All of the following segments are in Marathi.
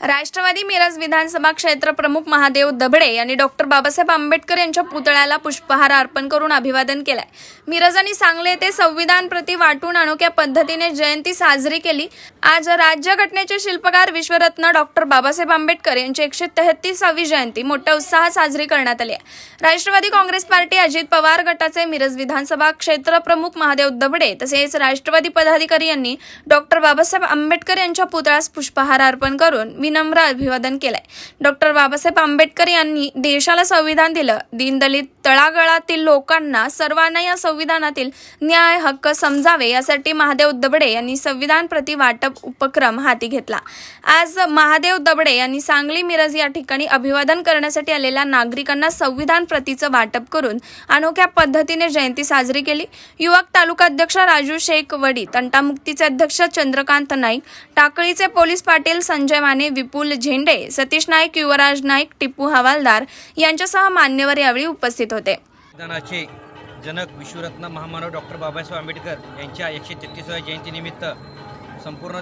राष्ट्रवादी मिरज विधानसभा क्षेत्र प्रमुख महादेव दबडे यांनी डॉक्टर बाबासाहेब आंबेडकर यांच्या पुतळ्याला पुष्पहार अर्पण करून अभिवादन केलंय. मिरज आणि सांगली येथे संविधान प्रति वाटून अनोख्या पद्धतीने जयंती साजरी केली. आज राज्यघटनेचे शिल्पकार विश्वरत्न डॉक्टर बाबासाहेब आंबेडकर यांची एकशे तेहतीसावी जयंती मोठ्या उत्साहात साजरी करण्यात आली आहे. राष्ट्रवादी काँग्रेस पार्टी अजित पवार गटाचे मिरज विधानसभा क्षेत्र प्रमुख महादेव दबडे तसेच राष्ट्रवादी पदाधिकारी यांनी डॉक्टर बाबासाहेब आंबेडकर यांच्या पुतळ्यास पुष्पहार अर्पण करून विनम्र अभिवादन केलंय. डॉक्टर बाबासाहेब आंबेडकर यांनी देशाला संविधान दिलं. दीनदलित तळागळातील लोकांना सर्वांना या संविधानातील न्याय हक्क समजावे यासाठी महादेव दबडे यांनी संविधान प्रति वाटप उपक्रम हाती घेतला. आज महादेव दबडे यांनी सांगली मिरज या ठिकाणी अभिवादन करण्यासाठी आलेल्या नागरिकांना संविधान प्रतीचं वाटप करून अनोख्या पद्धतीने जयंती साजरी केली. युवक तालुका अध्यक्ष राजू शेख वडी तंटामुक्तीचे अध्यक्ष चंद्रकांत नाईक टाकळीचे पोलीस पाटील संजय माने विपुल झेंडे सतीश नाईक युवराज नाईक टिप्पू हवालदार यांच्यासह मान्यवर यावेळी उपस्थित होते. संविधानाचे जनक विश्वरत्न महामानव डॉक्टर बाबासाहेब आंबेडकर यांच्या एकशे तेहतीसाव्या जयंतीनिमित्त संपूर्ण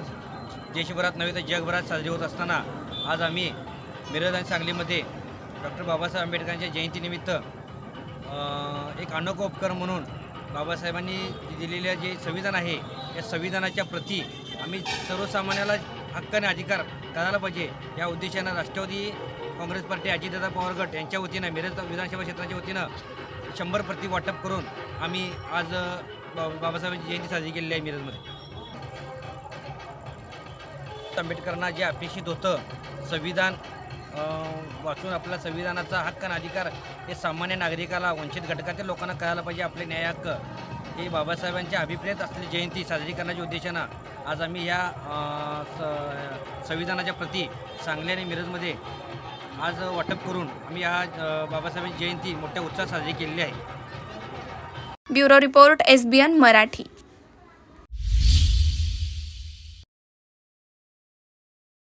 देशभरात नव्हे तर जगभरात साजरी होत असताना आज आम्ही मिरज आणि सांगलीमध्ये डॉक्टर बाबासाहेब आंबेडकरांच्या जयंतीनिमित्त एक अनोखा उपकरण म्हणून बाबासाहेबांनी दिलेलं जे संविधान आहे या संविधानाच्या प्रती आम्ही सर्वसामान्याला हक्क आणि अधिकार करायला पाहिजे. या उद्देशानं राष्ट्रवादी काँग्रेस पार्टी अजितदादा पवार गट यांच्या वतीनं मिरज विधानसभा क्षेत्राच्या वतीनं शंभर प्रति वाटप करून आम्ही आज बा बाबासाहेबांची जयंती साजरी केलेली आहे मिरजमध्ये. आंबेडकरांना जे अपेक्षित होतं संविधान वाचून आपल्या संविधानाचा हक्क आणि अधिकार हे सामान्य नागरिकाला वंचित घटकातील लोकांना कळायला पाहिजे आपले न्याय हक्क. हे बाबासाहेबांच्या अभिप्रेत असलेली जयंती साजरी करण्याच्या उद्देशानं आज आम्ही या स- संविधानाच्या प्रती सांगली आणि मिरजमध्ये आज वाटप करून आम्ही या बाबासाहेबांची जयंती मोठ्या उत्साहात साजरी केलेली आहे. Bureau report SBN Marathi.